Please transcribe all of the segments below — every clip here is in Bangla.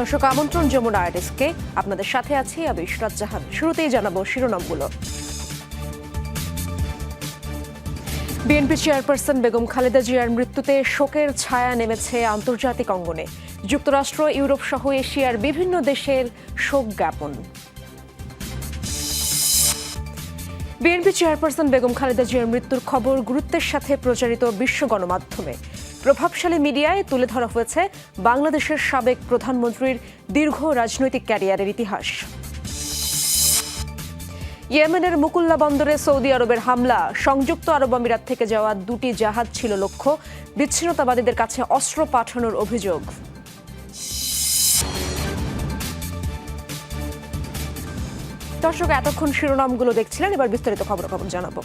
দর্শক, আমন্ত্রণ যমুনা আর্টিস্টকে আপনাদের সাথে আছি আমি ইশরাত জাহান শুরুতেই জানাব শিরোনামগুলো। বিএনপি চেয়ারপারসন বেগম খালেদা জিয়ার মৃত্যুতে শোকের ছায়া নেমেছে আন্তর্জাতিক অঙ্গনে। যুক্তরাষ্ট্র, ইউরোপ সহ এশিয়ার বিভিন্ন দেশের শোক জ্ঞাপন। বিএনপি চেয়ারপারসন বেগম খালেদা জিয়ার মৃত্যুর খবর গুরুত্বের সাথে প্রচারিত বিশ্ব গণমাধ্যমে। প্রভাবশালী মিডিয়ায় তুলে ধরা হয়েছে বাংলাদেশের সাবেক প্রধানমন্ত্রীর দীর্ঘ রাজনৈতিক ক্যারিয়ারের ইতিহাস। ইয়েমেনের মুকুল্লা বন্দরে সৌদি আরবের হামলা, সংযুক্ত আরব আমিরাত থেকে যাওয়া দুটি জাহাজ ছিল লক্ষ্য, বিচ্ছিন্নতাবাদীদের কাছে অস্ত্র পাঠানোর অভিযোগ। দর্শক, এতক্ষণ শিরোনামগুলো দেখছিলেন, এবার বিস্তারিত খবরাখবর জানাব।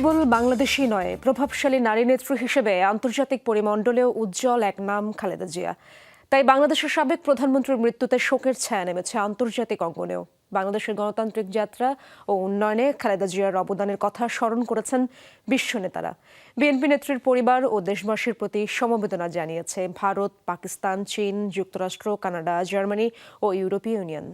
কেবল বাংলাদেশই নয়, প্রভাবশালী নারী নেত্রী হিসেবে আন্তর্জাতিক পরিমণ্ডলেও উজ্জ্বল এক নাম খালেদা জিয়া। তাই বাংলাদেশের সাবেক প্রধানমন্ত্রীর মৃত্যুতে শোকের ছায়া নেমেছে আন্তর্জাতিক অঙ্গনেও। বাংলাদেশের গণতান্ত্রিক যাত্রা ও উন্নয়নে খালেদা জিয়ার অবদানের কথা স্মরণ করেছেন বিশ্ব নেতারা। বিএনপি নেত্রীর পরিবার ও দেশবাসীর প্রতি সমবেদনা জানিয়েছে ভারত, পাকিস্তান, চীন, যুক্তরাষ্ট্র, কানাডা, জার্মানি ও ইউরোপীয় ইউনিয়ন।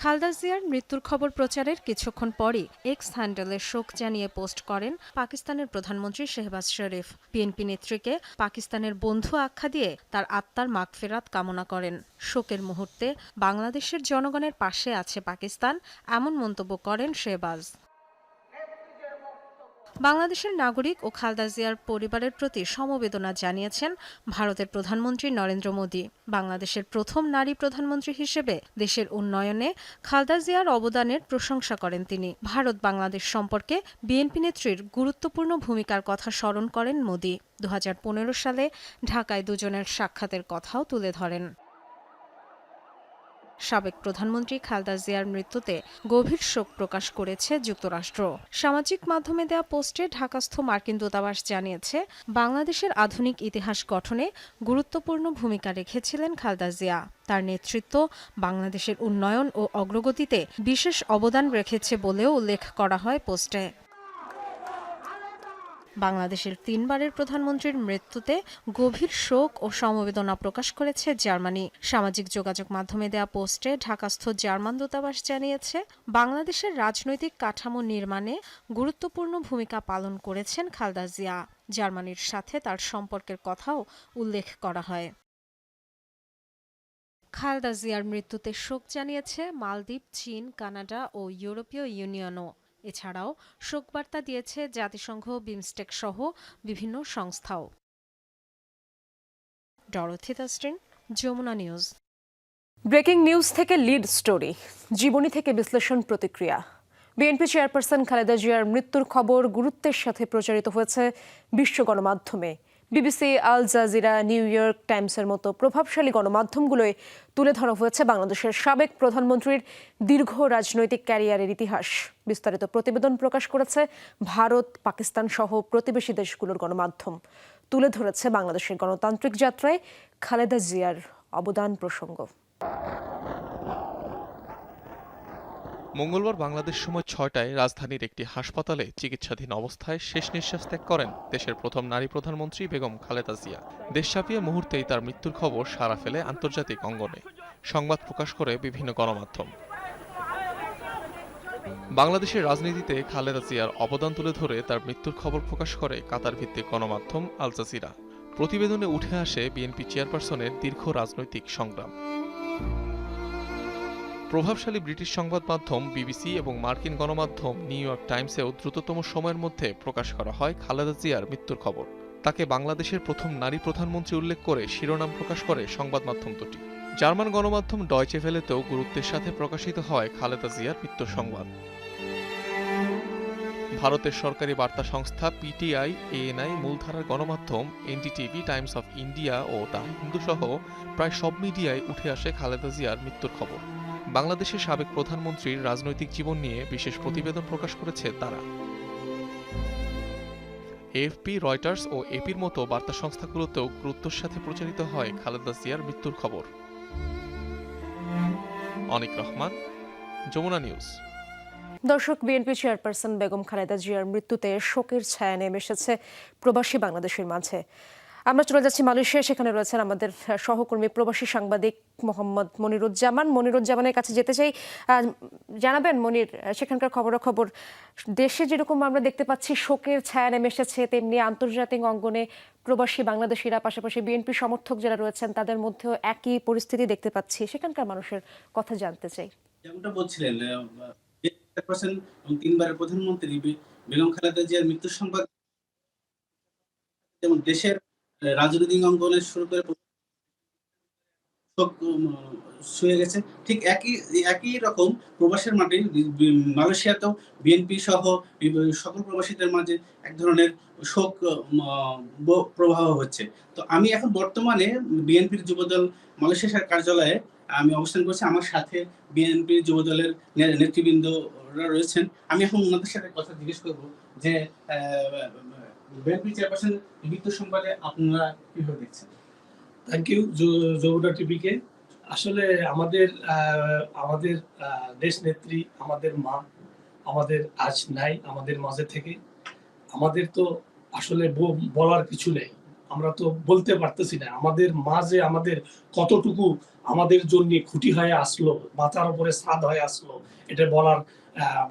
খালদা জিয়ার মৃত্যুর খবর প্রচারের কিছুক্ষণ পরই এক্স হ্যান্ডেলে শোক জানিয়ে পোস্ট করেন পাকিস্তানের প্রধানমন্ত্রী শেহবাজ শরীফ। বিএনপি নেত্রীকে পাকিস্তানের বন্ধু আখ্যা দিয়ে তার আত্মার মাগফেরাত কামনা করেন। শোকের মুহূর্তে বাংলাদেশের জনগণের পাশে আছে পাকিস্তান, এমন মন্তব্য করেন শেহবাজ। বাংলাদেশের নাগরিক ও খালদা জিয়ার পরিবারের প্রতি সমবেদনা জানিয়েছেন ভারতের প্রধানমন্ত্রী নরেন্দ্র মোদী। বাংলাদেশের প্রথম নারী প্রধানমন্ত্রী হিসেবে দেশের উন্নয়নে খালদা জিয়ার অবদানের প্রশংসা করেন তিনি। ভারত বাংলাদেশ সম্পর্কে বিএনপি নেত্রীর গুরুত্বপূর্ণ ভূমিকার কথা স্মরণ করেন মোদী। দু হাজার পনেরো সালে ঢাকায় দুজনের সাক্ষাতের কথাও তুলে ধরেন। সাবেক প্রধানমন্ত্রী খালদা জিয়ার মৃত্যুতে গভীর শোক প্রকাশ করেছে যুক্তরাষ্ট্র। সামাজিক মাধ্যমে দেওয়া পোস্টে ঢাকাস্থ মার্কিন দূতাবাস জানিয়েছে, বাংলাদেশের আধুনিক ইতিহাস গঠনে গুরুত্বপূর্ণ ভূমিকা রেখেছিলেন খালদা জিয়া। তার নেতৃত্ব বাংলাদেশের উন্নয়ন ও অগ্রগতিতে বিশেষ অবদান রেখেছে বলেও উল্লেখ করা হয় পোস্টে। বাংলাদেশের তিনবারের প্রধানমন্ত্রীর মৃত্যুতে গভীর শোক ও সমবেদনা প্রকাশ করেছে জার্মানি। সামাজিক যোগাযোগ মাধ্যমে দেয়া পোস্টে ঢাকাস্থ জার্মান দূতাবাস জানিয়েছে, বাংলাদেশের রাজনৈতিক কাঠামো নির্মাণে গুরুত্বপূর্ণ ভূমিকা পালন করেছেন খালদা জিয়া। জার্মানির সাথে তার সম্পর্কের কথাও উল্লেখ করা হয়। খালদা জিয়ার মৃত্যুতে শোক জানিয়েছে মালদ্বীপ, চীন, কানাডা ও ইউরোপীয় ইউনিয়নও। এছাড়াও শোকবার্তা দিয়েছে জাতিসংঘ, বিমস্টেক সহ বিভিন্ন সংস্থাও। যমুনা নিউজ। ব্রেকিং নিউজ থেকে লিড স্টোরি, জীবনী থেকে বিশ্লেষণ প্রতিক্রিয়া। বিএনপি চেয়ারপারসন খালেদা জিয়ার মৃত্যুর খবর গুরুত্বের সাথে প্রচারিত হয়েছে বিশ্ব গণমাধ্যমে। BBC, Al Jazeera, New York টাইমসের মতো প্রভাবশালী গণমাধ্যমগুলোয় তুলে ধরা হয়েছে বাংলাদেশের সাবেক প্রধানমন্ত্রীর দীর্ঘ রাজনৈতিক ক্যারিয়ারের ইতিহাস। বিস্তারিত প্রতিবেদন প্রকাশ করেছে ভারত, পাকিস্তান সহ প্রতিবেশী দেশগুলোর গণমাধ্যম। তুলে ধরেছে বাংলাদেশের গণতান্ত্রিক যাত্রায় খালেদা জিয়ার অবদান প্রসঙ্গ। মঙ্গলবার বাংলাদেশ সময় ছয়টায় রাজধানীর একটি হাসপাতালে চিকিৎসাধীন অবস্থায় শেষ নিঃশ্বাস ত্যাগ করেন দেশের প্রথম নারী প্রধানমন্ত্রী বেগম খালেদা জিয়া। দেশ ছাপিয়ে মুহূর্তেই তার মৃত্যুর খবর সারা ফেলে আন্তর্জাতিক অঙ্গনে। সংবাদ প্রকাশ করে বিভিন্ন গণমাধ্যম। বাংলাদেশের রাজনীতিতে খালেদা জিয়ার অবদান তুলে ধরে তার মৃত্যুর খবর প্রকাশ করে কাতার ভিত্তিক গণমাধ্যম আল জাজিরা। প্রতিবেদনে উঠে আসে বিএনপি চেয়ারপারসনের দীর্ঘ রাজনৈতিক সংগ্রাম। প্রভাবশালী ব্রিটিশ সংবাদ মাধ্যম বিবিসি এবং মার্কিন গণমাধ্যম নিউ ইয়র্ক টাইমসেও দ্রুততম সময়ের মধ্যে প্রকাশ করা হয় খালেদা জিয়ার মৃত্যুর খবর। তাকে বাংলাদেশের প্রথম নারী প্রধানমন্ত্রী উল্লেখ করে শিরোনাম প্রকাশ করে সংবাদ মাধ্যম দুটি। জার্মান গণমাধ্যম ডয়চে ভেলেতেও গুরুত্বের সাথে প্রকাশিত হয় খালেদা জিয়ার মৃত্যুর সংবাদ। ভারতের সরকারি বার্তা সংস্থা পিটিআই, এএনআই, মূলধারার গণমাধ্যম, এনডিটিভি, টাইমস অফ ইন্ডিয়া ও দ্য হিন্দু সহ প্রায় সব মিডিয়ায় উঠে আসে খালেদা জিয়ার মৃত্যুর খবর। বাংলাদেশের সাবেক প্রধানমন্ত্রীর রাজনৈতিক জীবন নিয়ে বিশেষ প্রতিবেদন প্রকাশ করেছে তারা। এএফপি, রয়টার্স ও এপির মতো বার্তা সংস্থাগুলোতেও গুরুত্বের সাথে প্রচারিত হয় খালেদা জিয়ার মৃত্যুর খবর। অনিক রহমান, যমুনা নিউজ। দর্শক, বিএনপি চেয়ারপারসন বেগম খালেদা জিয়ার মৃত্যুতে শোকের ছায়া নেমে এসেছে প্রবাসী বাংলাদেশের মাঝে। আমরা চলে যাচ্ছি মালয়েশিয়া, সেখানে রয়েছেন আমাদের সহকর্মী প্রবাসী সাংবাদিক মোহাম্মদ মনিরুজ্জামান। মনিরুজ্জামানের কাছে যেতে চাই জানাবেন মনির সেখানকার খবরাখবর। দেশে যেরকম আমরা দেখতে পাচ্ছি, শোকের ছায়া নেমে এসেছে, তেমনি আন্তর্জাতিক অঙ্গনে প্রবাসী বাংলাদেশিরা, পাশাপাশি বিএনপি সমর্থক যারা রয়েছেন, তাদের মধ্যেও একই পরিস্থিতি দেখতে পাচ্ছি। সেখানকার মানুষের কথা জানতে চাই। যেমনটা বলছিলেন তিনবারের প্রধানমন্ত্রী বেগম খালেদা জিয়ার মৃত্যুর সংবাদ যেমন দেশের রাজনৈতিক অঙ্গনে শুরু করে শুয়ে গেছে। ঠিক একই একই রকম প্রবাসের মালয়েশিয়াতেও বিএনপি সহ সকল প্রবাসীদের মাঝে এক ধরনের শোক প্রবাহ হচ্ছে। তো আমি এখন বর্তমানে বিএনপির যুবদল মালয়েশিয়ার কার্যালয়ে আমি অবস্থান করছি। আমার সাথে বিএনপির যুবদলের নেতৃবৃন্দরা রয়েছেন। আমি এখন ওনাদের সাথে কথা জিজ্ঞেস করব যে বিএনপি চেয়ারপারসন মৃত্যু সংবাদে আপনারা কীভাবে দেখছেন? থ্যাংক ইউ জৌটা টিভিকে। আসলে আমাদের আমাদের দেশ নেত্রী আমাদের মা, আমাদের আজ নাই, আমাদের মাঝে থেকে। আমাদের তো আসলে বলার কিছু নেই। আমরা তো বলতে পারতেছি না। আমাদের মা যে আমাদের কতটুকু আমাদের জন্য খুঁটি হয়ে আসলো, মাথার উপরে সাদ হয়ে আসলো, এটা বলার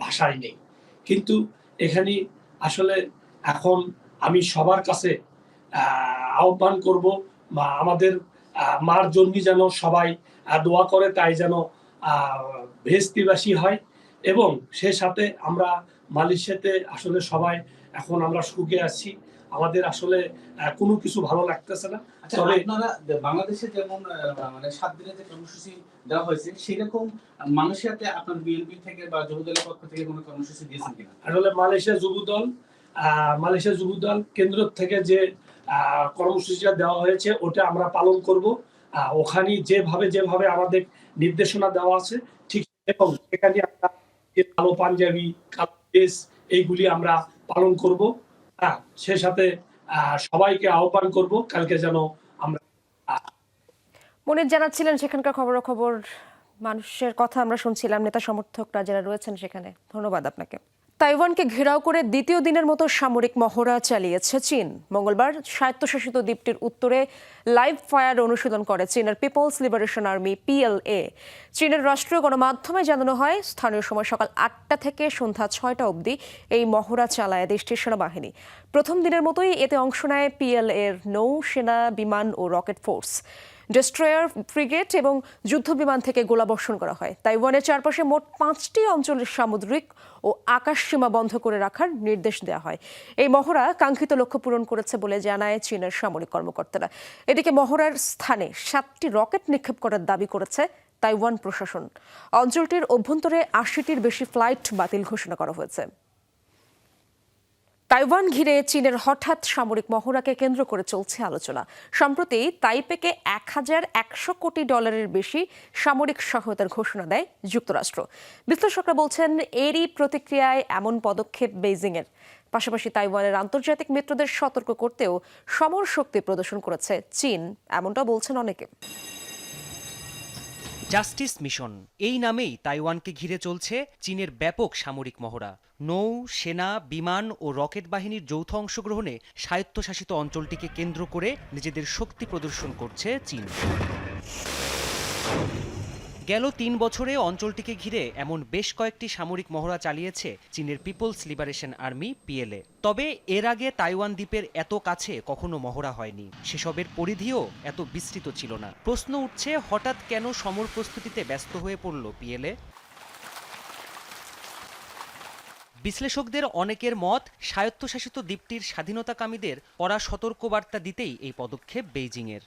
ভাষাই নেই। কিন্তু এখানে আসলে এখন আমি সবার কাছে আহ, আহ্বান করব বা আমাদের মার জন্য যেন সবাই দোয়া করে তাই যেন আহ, ভেস্তিবাসী হয়। এবং সে সাথে আমরা মালয়েশিয়াতে আসলে সবাই এখন আমরা সুখে আছি। আমাদের আসলে কোনো কিছু ভালো লাগতেছে না। আচ্ছা তবে- আপনারা বাংলাদেশে যেমন মানে সাত দিনের যে কর্মসূচি দেওয়া হয়েছে সেরকম মালয়েশিয়াতে আপনার বিএনপি থেকে বা যুবদলের পক্ষ থেকে কোনো কর্মসূচি দিয়েছেন কিনা? আসলে মালয়েশিয়া যুব দল মালয়েশিয়া যুব দল কেন্দ্র থেকে যে কর্মসূচিটা দেওয়া হয়েছে, ওটা আমরা পালন করব। ওখানে যেভাবে যেভাবে আমাদের নির্দেশনা দেওয়া আছে, ঠিক এবং সেখানে আমরা কালো পাঞ্জাবি, কালো ড্রেস এইগুলি আমরা পালন করব। হ্যাঁ সে সাথে সবাইকে আহ্বান করব, কালকে যেন আমরা মনির জানাচ্ছিলেন সেখানকার খবরাখবর, মানুষের কথা আমরা শুনছিলাম, নেতা সমর্থকরা যারা রয়েছেন সেখানে। ধন্যবাদ আপনাকে। তাইওয়ানকে ঘেরাও করে দ্বিতীয় দিনের মতো সামরিক মহড়া চালিয়েছে চীন। মঙ্গলবার স্বায়ত্তশাসিত দ্বীপটির উত্তরে লাইভ ফায়ার অনুশীলন করে চীনের পিপলস লিবারেশন আর্মি পিএলএ। চীনের রাষ্ট্রীয় গণমাধ্যমে জানানো হয়, স্থানীয় সময় সকাল আটটা থেকে সন্ধ্যা ছয়টা অবধি এই মহড়া চালায় দেশটির সেনাবাহিনী। প্রথম দিনের মতোই এতে অংশ নেয় পিএলএর নৌ সেনা বিমান ও রকেট ফোর্স। ডেস্ট্রয়ার ফ্রিগেট এবং যুদ্ধবিমান থেকে গোলাবর্ষণ করা হয়। তাইওয়ানের চারপাশে মোট পাঁচটি অঞ্চলের সামুদ্রিক ও আকাশ সীমা বন্ধ করে রাখার নির্দেশ দেওয়া হয়। এই মহড়া কাঙ্ক্ষিত লক্ষ্য পূরণ করেছে বলে জানায় চীনের সামরিক কর্মকর্তারা। এদিকে মহড়ার স্থানে সাতটি রকেট নিক্ষেপ করার দাবি করেছে তাইওয়ান প্রশাসন। অঞ্চলটির অভ্যন্তরে আশিটির বেশি ফ্লাইট বাতিল ঘোষণা করা হয়েছে। তাইওয়ান ঘিরে চীনের হঠাৎ সামরিক মহড়াকে কেন্দ্র করে চলছে আলোচনা। সম্প্রতি তাইপেকে এক হাজার একশো কোটি ডলারের বেশি সামরিক সহায়তার ঘোষণা দেয় যুক্তরাষ্ট্র। বিশ্লেষকরা বলছেন, এরই প্রতিক্রিয়ায় এমন পদক্ষেপ বেইজিংয়ের। পাশাপাশি তাইওয়ানের আন্তর্জাতিক মিত্রদের সতর্ক করতেও সমর শক্তি প্রদর্শন করেছে চীন, এমনটা বলছেন অনেকে। Justice mission. এই নামেই তাইওয়ানকে ঘিরে চলছে চীনের ব্যাপক সামরিক মহড়া। নৌ, সেনা, বিমান ও রকেট বাহিনীর যৌথ অংশগ্রহণে স্বায়ত্তশাসিত অঞ্চলটিকে কেন্দ্র করে নিজেদের শক্তি প্রদর্শন করছে চীন। গেল তিন বছরে অঞ্চলটিকে ঘিরে এমন বেশ কয়েকটি সামরিক মহড়া চালিয়েছে চীনের পিপলস লিবারেশন আর্মি, পিএলএ। তবে এর আগে তাইওয়ান দ্বীপের এত কাছে কখনো মহড়া হয়নি। সেসবের পরিধিও এত বিস্তৃত ছিল না। প্রশ্ন উঠছে, হঠাৎ কেন সমর প্রস্তুতিতে ব্যস্ত হয়ে পড়ল পিএলএ? বিশ্লেষকদের অনেকের মত, স্বায়ত্তশাসিত দ্বীপটির স্বাধীনতাকামীদের কড়া সতর্কবার্তা দিতেই এই পদক্ষেপ বেইজিংয়ের।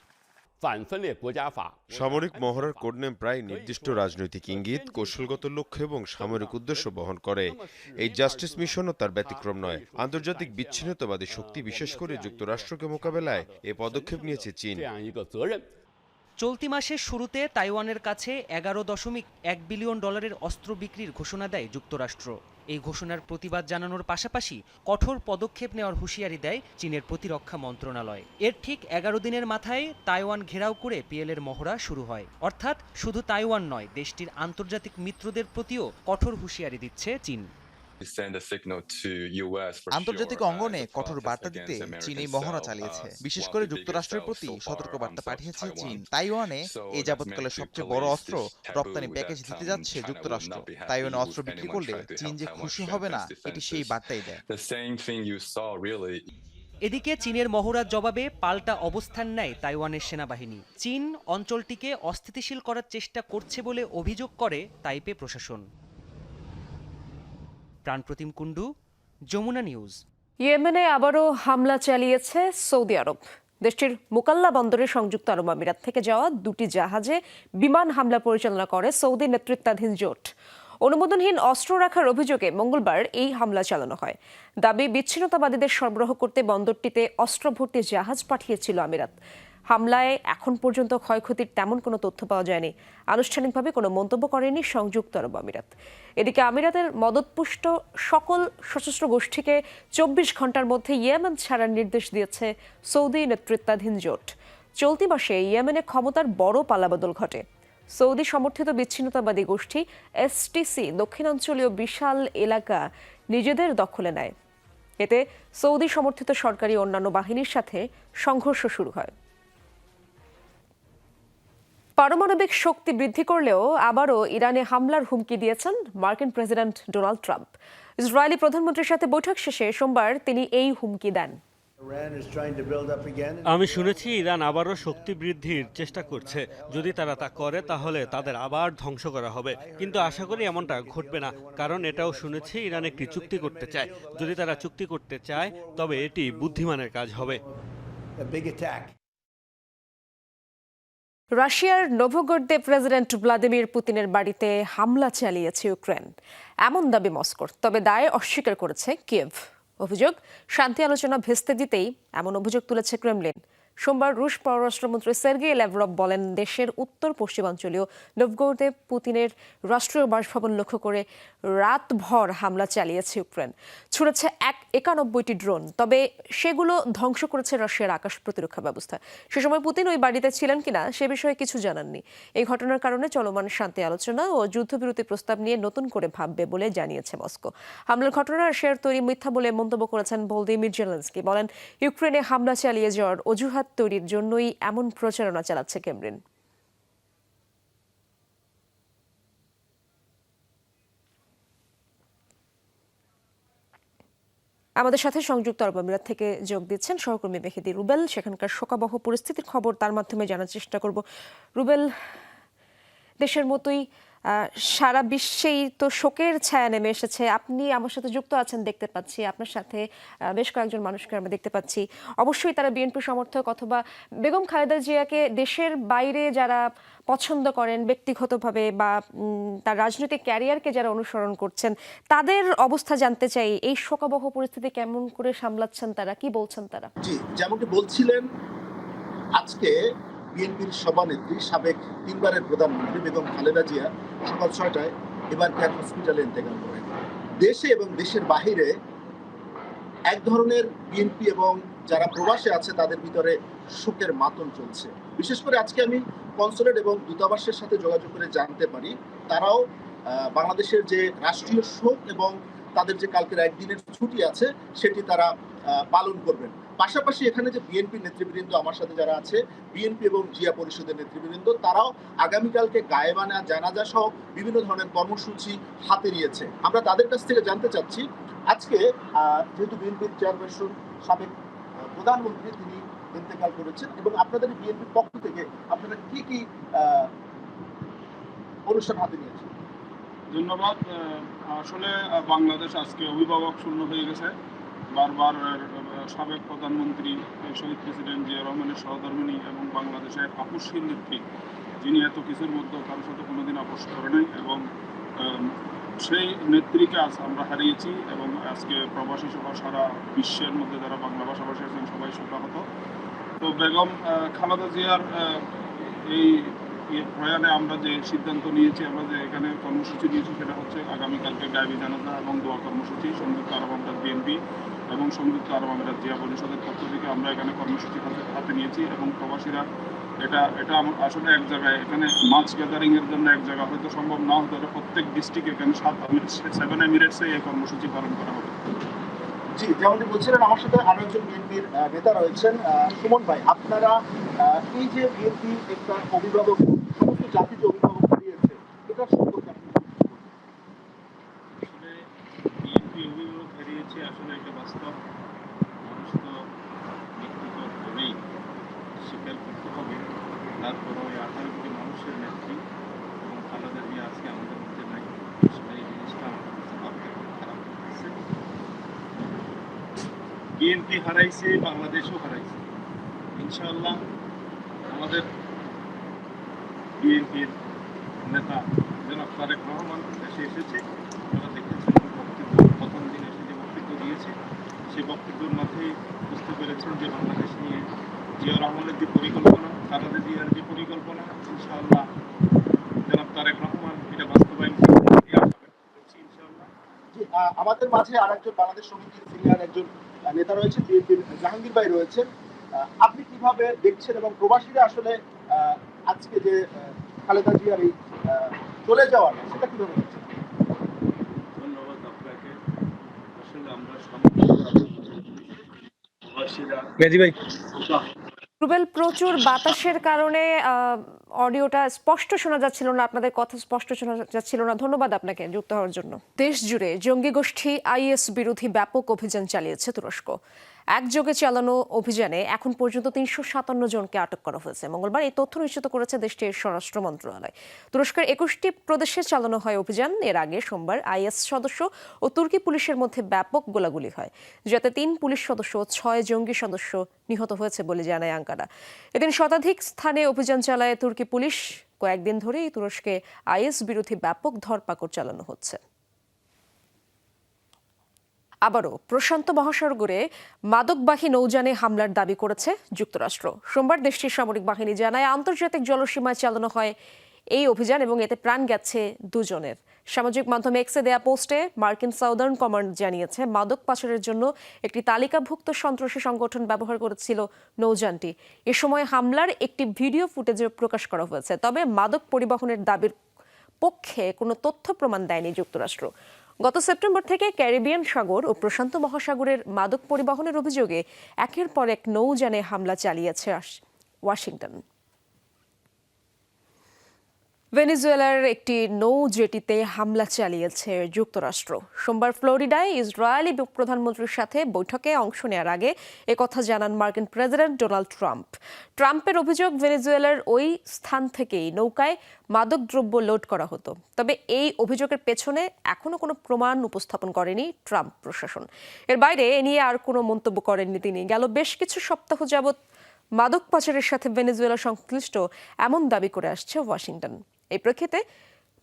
সামরিক মহড়ার কোডনেম প্রায় নির্দিষ্ট রাজনৈতিক ইঙ্গিত কৌশলগত লক্ষ্য এবং সামরিক উদ্দেশ্য বহন করে। এই জাস্টিস মিশনও তার ব্যতিক্রম নয়। আন্তর্জাতিক বিচ্ছিন্নতাবাদী শক্তি বিশেষ করে যুক্তরাষ্ট্রকে মোকাবেলায় এ পদক্ষেপ নিয়েছে চীন। চলতি মাসের শুরুতে তাইওয়ানের কাছে এগারো দশমিক এক বিলিয়ন ডলারের অস্ত্র বিক্রির ঘোষণা দেয় যুক্তরাষ্ট্র। এই ঘোষণার প্রতিবাদ জানানোর পাশাপাশি কঠোর পদক্ষেপ নেওয়ার হুঁশিয়ারি দেয় চীনের প্রতিরক্ষা মন্ত্রণালয়। এর ঠিক এগারো দিনের মাথায় তাইওয়ান ঘেরাও করে পিএলের মহড়া শুরু হয়। অর্থাৎ শুধু তাইওয়ান নয়, দেশটির আন্তর্জাতিক মিত্রদের প্রতিও কঠোর হুঁশিয়ারি দিচ্ছে চীন। আন্তর্জাতিক অঙ্গনে কঠোর বার্তা দিতে চীন এই মহড়া চালিয়েছে। বিশেষ করে যুক্তরাষ্ট্রের প্রতি সতর্কবার্তা পাঠিয়েছে চীন। তাইওয়ানে এ যাবৎকালের সবচেয়ে বড় অস্ত্র রপ্তানি প্যাকেজ দিতে যাচ্ছে যুক্তরাষ্ট্র। তাইওয়ানে অস্ত্র বিক্রি করলে চীন যে খুশি হবে না এটি সেই বার্তাই দেয়। এদিকে চীনের মহড়ার জবাবে পাল্টা অবস্থান নেয় তাইওয়ানের সেনাবাহিনী। চীন অঞ্চলটিকে অস্থিতিশীল করার চেষ্টা করছে বলে অভিযোগ করে তাইপে প্রশাসন। প্রাণপ্রতিম কুণ্ডু, যমুনা নিউজ। ইয়েমেনে আবারও হামলা চালিয়েছে সৌদি আরব। দেশটির মোকাল্লা বন্দরে সংযুক্ত আরব আমিরাত থেকে যাওয়া দুটি জাহাজে বিমান হামলা পরিচালনা করে সৌদি নেতৃত্বাধীন জোট। অনুমোদনহীন অস্ত্র রাখার অভিযোগে মঙ্গলবার এই হামলা চালানো হয়। দাবি, বিচ্ছিন্নতাবাদীদের সরবরাহ করতে বন্দরটিতে অস্ত্র ভর্তি জাহাজ পাঠিয়েছিল আমিরাত। হামলায় এখন পর্যন্ত ক্ষয়ক্ষতির তেমন কোনো তথ্য পাওয়া যায়নি। আনুষ্ঠানিকভাবে কোনো মন্তব্য করেনি সংযুক্ত আরব আমিরাত। এদিকে আমিরাতের মদতপুষ্ট সকল সশস্ত্র গোষ্ঠীকে চব্বিশ ঘণ্টার মধ্যে ইয়েমেন ছাড়ার নির্দেশ দিয়েছে সৌদি নেতৃত্বাধীন জোট। চলতি মাসে ইয়েমেনে ক্ষমতার বড় পালাবদল ঘটে। সৌদি সমর্থিত বিচ্ছিন্নতাবাদী গোষ্ঠী এসটিসি দক্ষিণাঞ্চলীয় বিশাল এলাকা, নিজেদের দখলে নেয়। এতে সৌদি সমর্থিত সরকারি অন্যান্য বাহিনীর সাথে সংঘর্ষ শুরু হয়। পারমাণবিক শক্তি বৃদ্ধি করলেও আবারও ইরানে হামলার হুমকি দিয়েছেন মার্কিন প্রেসিডেন্ট ডোনাল্ড ট্রাম্প। ইসরায়েলি প্রধানমন্ত্রীর সাথে বৈঠক শেষে সোমবার তিনি এই হুমকি দেন। আমি শুনেছি ইরান আবারও শক্তি বৃদ্ধির চেষ্টা করছে। যদি তারা তা করে তাহলে তাদের আবার ধ্বংস করা হবে। কিন্তু আশা করি এমনটা ঘটবে না কারণ এটাও শুনেছি ইরান একটি চুক্তি করতে চায়। যদি তারা চুক্তি করতে চায় তবে এটি বুদ্ধিমানের কাজ হবে। রাশিয়ার নভোগর্দে প্রেসিডেন্ট ভ্লাদিমির পুতিনের বাড়িতে হামলা চালিয়েছে ইউক্রেন। এমন দাবি মস্কোর, তবে দায় অস্বীকার করেছে কিয়েভ। অভিযোগ, শান্তি আলোচনা ভেস্তে দিতেই এমন অভিযোগ তুলেছে ক্রেমলিন। সোমবার রুশ পররাষ্ট্রমন্ত্রী সের্গেই ল্যাভরভ বলেন, দেশের উত্তর পশ্চিমাঞ্চলীয় নভগোরদে পুতিনের রাষ্ট্রীয় বাসভবন লক্ষ্য করে রাতভর হামলা চালিয়েছে ইউক্রেন। ছুড়েছে এক একানব্বইটি ড্রোন, তবে সেগুলো ধ্বংস করেছে রাশিয়ার আকাশ প্রতিরক্ষা ব্যবস্থা। সে সময় পুতিন ওই বাড়িতে ছিলেন কিনা সে বিষয়ে কিছু জানাননি। এই ঘটনার কারণে চলমান শান্তি আলোচনা ও যুদ্ধবিরতি প্রস্তাব নিয়ে নতুন করে ভাববে বলে জানিয়েছে মস্কো। হামলার ঘটনা রাশিয়ার তৈরি মিথ্যা বলে মন্তব্য করেছেন ভলদিমির জেলেন্সকি। বলেন, ইউক্রেনে হামলা চালিয়ে যাওয়ার অজুহাত তৈরির জন্যই এমন প্রচারণা চালাচ্ছে কেমব্রিন আমাদের সাথে সংযুক্ত আরব আমিরাত থেকে যোগ দিচ্ছেন সহকর্মী মেহেদি রুবেল। সেখানকার শোকাবহ পরিস্থিতির খবর তার মাধ্যমে জানার চেষ্টা করব। রুবেল, দেশের মতোই সারা বিশ্বেই তো শোকের ছায়া নেমে এসেছে। আপনি আমার সাথে যুক্ত আছেন, দেখতে পাচ্ছি। আপনার সাথে বেশ কয়েকজন মানুষকে আমরা দেখতে পাচ্ছি। অবশ্যই তারা বিএনপি সমর্থক অথবা বেগম খালেদা জিয়াকে দেশের বাইরে যারা পছন্দ করেন, ব্যক্তিগতভাবে বা তার রাজনৈতিক ক্যারিয়ারকে যারা অনুসরণ করছেন, তাদের অবস্থা জানতে চাই। এই শোকাবহ পরিস্থিতি কেমন করে সামলাচ্ছেন তারা? কি বলছেন তারা? জি, যেমনটি বলছিলেন, আজকে বিএনপির সভানেত্রী, সাবেক তিনবারের প্রধানমন্ত্রী বেগম খালেদা জিয়া সকাল ছয়টায় এবার কেয়ার হসপিটালে ইন্তেকাল করেন। দেশে এবং দেশের বাহিরে এক ধরনের বিএনপি এবং যারা প্রবাসে আছে তাদের ভিতরে শোকের মাতন চলছে। বিশেষ করে আজকে আমি কনসুলেট এবং দূতাবাসের সাথে যোগাযোগ করে জানতে পারি, তারাও বাংলাদেশের যে রাষ্ট্রীয় শোক এবং তাদের যে কালকের একদিনের ছুটি আছে সেটি তারা পালন করবেন। পাশাপাশি এখানে যে বিএনপি নেতৃবৃন্দ আমার সাথে যারা আছে বিএনপি এবং জিয়া পরিষদের নেতৃবৃন্দ, তারাও আগামীকালকে গায়েবানা, জানাজা সহ বিভিন্ন ধরনের কর্মসূচি হাতে নিয়েছে। আমরা তাদের কাছ থেকে জানতে চাচ্ছি, আজকে যেহেতু বিএনপির চেয়ারপারসন সাবেক প্রধানমন্ত্রী তিনি ইন্তেকাল করেছেন এবং আপনাদের বিএনপির পক্ষ থেকে আপনারা কি কি অনুষ্ঠান হাতে নিয়েছেন? ধন্যবাদ আসলে বাংলাদেশ আজকে অভিভাবক শূন্য হয়ে গেছে। বারবার সাবেক প্রধানমন্ত্রী শহীদ প্রেসিডেন্ট জিয়া রহমানের সহধর্মিনী এবং বাংলাদেশের আপসহীন নেত্রী, যিনি এত কিছুর মধ্যে কারোর সাথে কোনোদিন আপোষ করে নাই এবং সেই নেত্রীকে আজ আমরা হারিয়েছি এবং আজকে প্রবাসী সহ সারা বিশ্বের মধ্যে যারা বাংলা ভাষাভাষী আছেন সবাই শোকাহত তো বেগম খালেদা জিয়ার এই প্রয়াণে আমরা যে সিদ্ধান্ত নিয়েছি, আমরা যে এখানে কর্মসূচি নিয়েছি, সেটা হচ্ছে আগামীকালকে গাইবি জানাজা এবং দোয়া কর্মসূচি সংযুক্ত আরব আমিরাত বিএনপি এবং সংযুক্ত আরব আমিরাত জিয়া পরিষদের পক্ষ থেকে আমরা এখানে কর্মসূচি হাতে নিয়েছি এবং প্রবাসীরা এটা এটা আসলে এক জায়গায় এখানে মাছ গ্যাদারিং এর জন্য এক জায়গা হয়তো সম্ভব না, হতে পারে প্রত্যেক ডিস্ট্রিক্ট এখানে সাত সেভেন এমিরেটসে এই কর্মসূচি পালন করা হবে। জি, যেমনটি বলছিলেন, আমার সাথে আরও একজন বিএনপির নেতা রয়েছেন সুমন ভাই। আপনারা এই যে বিএনপি একটা অভিভাবক হারিয়েছে, এটা অভিভাবক হারিয়েছে আসলে মানুষ তো করতে হবে। ওই মানুষের এবং আজকে নাই। এই জিনিসটা খারাপ বিএনপি হারাইছে, বাংলাদেশও হারাইছে। ইনশাআল্লাহ আমাদের বিএনপির নেতা জনাব তারেক রহমান দেশে এসেছে। আপনারা দেখেছেন বক্তব্য, প্রথম দিন এসে যে বক্তব্য দিয়েছে, সেই বক্তব্যের মাধ্যমেই বুঝতে পেরেছেন যে বাংলাদেশ নিয়ে জিয়া রহমানের যে পরিকল্পনা খালেদা জিয়ার যে পরিকল্পনা, ইনশাআল্লাহ জনাব তারেক রহমান এটা বাস্তবায়ন আমাদের মাঝে আর একজন বাংলাদেশ সমিতির সিনিয়র একজন নেতা রয়েছেন বিএনপির জাহাঙ্গীর ভাই রয়েছেন। আপনি কীভাবে দেখছেন এবং প্রবাসীরা আসলে আজকে যে খালেদা জিয়ার এই চলে যাওয়ার সেটা কীভাবে দেখছেন ধন্যবাদ আপনাকে। আসলে আমরা সবাই প্রবাসীরা রুবেল প্রচুর বাতাসের কারণে আহ, অডিওটা স্পষ্ট শোনা যাচ্ছিল না আপনাদের কথা স্পষ্ট শোনা যাচ্ছিল না। ধন্যবাদ আপনাকে যুক্ত হওয়ার জন্য। দেশ জুড়ে জঙ্গি গোষ্ঠী আইএস বিরোধী ব্যাপক অভিযান চালিয়েছে তুরস্ক। একযোগে চালানো অভিযানে এখন পর্যন্ত তিনশো সাতান্ন জনকে আটক করা হয়েছে। মঙ্গলবার এই তথ্য নিশ্চিত করেছে দেশটির স্বরাষ্ট্র মন্ত্রণালয়। তুরস্কের একুশটি প্রদেশে চালানো হয় অভিযান। এর আগে সোমবার আইএস সদস্য ও তুর্কি পুলিশের মধ্যে ব্যাপক গোলাগুলি হয়, যাতে তিন পুলিশ সদস্য ছয় জঙ্গি সদস্য নিহত হয়েছে বলে জানায় আঙ্কারা। এদিন শতাধিক স্থানে অভিযান চালায় তুর্কি পুলিশ। কয়েকদিন ধরেই তুরস্কে আইএস বিরোধী ব্যাপক ধরপাকড় চালানো হচ্ছে। আবারও প্রশান্ত মহাসাগরে মাদকবাহী নৌযানে হামলার দাবি করেছে যুক্তরাষ্ট্র। সোমবার দেশটির সামরিক বাহিনী জানায়, আন্তর্জাতিক জলসীমায় চালানো হয় এই অভিযান এবং এতে প্রাণ গেছে দুজনের। সামাজিক মাধ্যমে এক্সে দেয়া পোস্টে মার্কিন সাউদার্ন কমান্ড জানিয়েছে, মাদক পাচারের জন্য একটি তালিকাভুক্ত সন্ত্রাসী সংগঠন ব্যবহার করেছিল নৌযানটি। এ সময় হামলার একটি ভিডিও ফুটেজ প্রকাশ করা হয়েছে। তবে মাদক পরিবহনের দাবির পক্ষে কোনো তথ্য প্রমাণ দেয়নি যুক্তরাষ্ট্র। গত সেপ্টেম্বর থেকে ক্যারিবিয়ান সাগর ও প্রশান্ত মহাসাগরের মাদক পরিবহনের অভিযোগে একের পর এক নৌযানে হামলা চালিয়েছে ওয়াশিংটন। ভেনেজুয়েলার একটি নৌ জেটিতে হামলা চালিয়েছে যুক্তরাষ্ট্র। সোমবার ফ্লোরিডায় ইসরায়েলি প্রধানমন্ত্রীর সাথে বৈঠকে অংশ নেওয়ার আগে একথা জানান মার্কিন প্রেসিডেন্ট ডোনাল্ড ট্রাম্প। ট্রাম্পের অভিযোগ, ভেনেজুয়েলার ওই স্থান থেকেই নৌকায় মাদকদ্রব্য লোড করা হতো। তবে এই অভিযোগের পেছনে এখনও কোনো প্রমাণ উপস্থাপন করেনি ট্রাম্প প্রশাসন। এর বাইরে এ নিয়ে আর কোনো মন্তব্য করেননি তিনি। গেল বেশ কিছু সপ্তাহ যাবৎ মাদক পাচারের সাথে ভেনেজুয়েলা সংশ্লিষ্ট এমন দাবি করে আসছে ওয়াশিংটন। এই প্রেক্ষিতে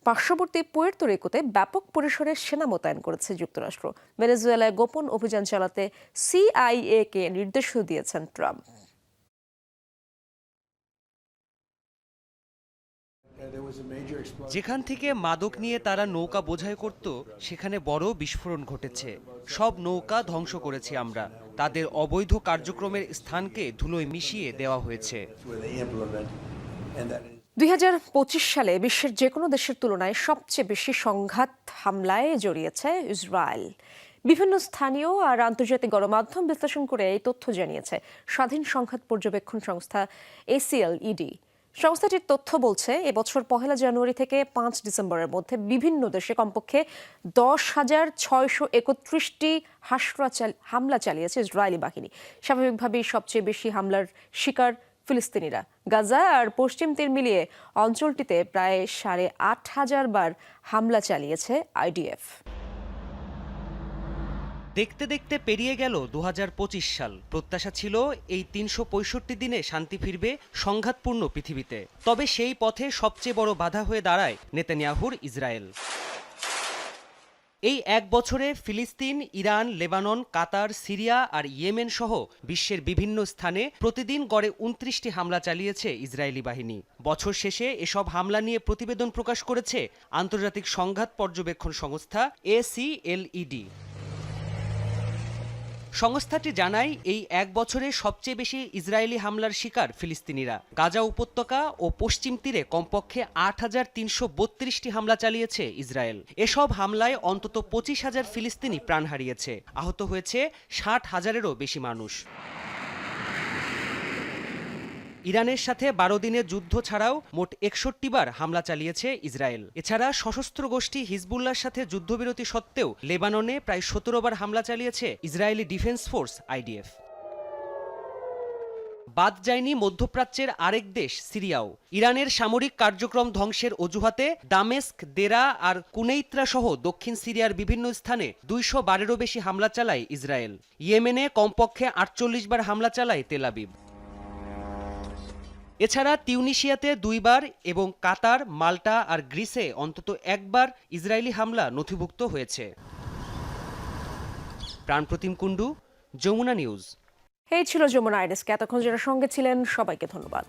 পার্শ্ববর্তী পুয়ের্তো রিকোতে ব্যাপক পরিসরে সেনা মোতায়েন করেছে যুক্তরাষ্ট্র। ভেনেজুয়েলায় গোপন অভিযান চালাতে সিআইএ কে নির্দেশও দিয়েছেন ট্রাম্প। যেখান থেকে মাদক নিয়ে তারা নৌকা বোঝাই করত, সেখানে বড় বিস্ফোরণ ঘটেছে। সব নৌকা ধ্বংস করেছি আমরা। তাদের অবৈধ কার্যক্রমের স্থানকে ধুলোয় মিশিয়ে দেওয়া হয়েছে। দুই হাজার পঁচিশ সালে বিশ্বের যে কোনো দেশের তুলনায় সবচেয়ে বেশি সংঘাত হামলায় জড়িয়েছে ইসরায়েল। বিভিন্ন স্থানীয় আর আন্তর্জাতিক গণমাধ্যম বিশ্লেষণ করে এই তথ্য জানিয়েছে স্বাধীন সংঘাত পর্যবেক্ষণ সংস্থা এসিএল ইডি সংস্থাটির তথ্য বলছে, এবছর পহেলা জানুয়ারি থেকে পাঁচ ডিসেম্বরের মধ্যে বিভিন্ন দেশে কমপক্ষে দশ হাজার ছয়শো একত্রিশটি হাসরা হামলা চালিয়েছে ইসরায়েলি বাহিনী। স্বাভাবিকভাবেই সবচেয়ে বেশি হামলার শিকার ফিলিস্তিনিরা। গাজা আর পশ্চিম তীর মিলিয়ে অঞ্চলটিতে প্রায় সাড়ে আট হাজার বার হামলা চালিয়েছে আইডিএফ। দেখতে দেখতে পেরিয়ে গেল দু হাজার পঁচিশ সাল। প্রত্যাশা ছিল এই তিনশো পঁয়ষট্টি দিনে শান্তি ফিরবে সংঘাতপূর্ণ পৃথিবীতে। তবে সেই পথে সবচেয়ে বড় বাধা হয়ে দাঁড়ায় নেতানিয়াহুর ইসরায়েল। এই এক বছরে ফিলিস্তিন, ইরান, লেবানন, কাতার, সিরিয়া আর ইয়েমেন সহ বিশ্বের বিভিন্ন স্থানে প্রতিদিন গড়ে উনত্রিশটি হামলা চালিয়েছে ইসরায়েলি বাহিনী। বছর শেষে এসব হামলা নিয়ে প্রতিবেদন প্রকাশ করেছে আন্তর্জাতিক সংঘাত পর্যবেক্ষণ সংস্থা এসিএলইডি। সংস্থাটি জানায়, এই এক বছরে সবচেয়ে বেশি ইসরায়েলি হামলার শিকার ফিলিস্তিনিরা। গাজা উপত্যকা ও পশ্চিম তীরে কমপক্ষে আট হাজার তিনশো হামলা চালিয়েছে ইসরায়েল। এসব হামলায় অন্তত পঁচিশ হাজার ফিলিস্তিনি প্রাণ হারিয়েছে। আহত হয়েছে ষাট হাজারেরও বেশি মানুষ। ইরানের সাথে বারো দিনের যুদ্ধ ছাড়াও মোট একষট্টি বার হামলা চালিয়েছে ইসরায়েল। এছাড়া সশস্ত্র গোষ্ঠী হিজবুল্লার সাথে যুদ্ধবিরতি সত্ত্বেও লেবাননে প্রায় সতেরো বার হামলা চালিয়েছে ইসরায়েলি ডিফেন্স ফোর্স আইডিএফ। বাদ যায়নি মধ্যপ্রাচ্যের আরেক দেশ, সিরিয়াও। ইরানের সামরিক কার্যক্রম ধ্বংসের অজুহাতে দামেস্ক, দেরা আর কুনেইত্রা সহ দক্ষিণ সিরিয়ার বিভিন্ন স্থানে দুইশো বারেরও বেশি হামলা চালায় ইসরায়েল। ইয়েমেনে কমপক্ষে আটচল্লিশ বার হামলা চালায় তেলাবিব এছাড়া তিউনিশিয়াতে দুইবার এবং কাতার, মাল্টা আর গ্রিসে অন্তত একবার ইসরায়েলি হামলা নথিভুক্ত হয়েছে। প্রাণপ্রতিম কুণ্ডু, যমুনা নিউজ। এই ছিল যমুনা আইডেস্কে। এতক্ষণ যারা সঙ্গে ছিলেন, সবাইকে ধন্যবাদ।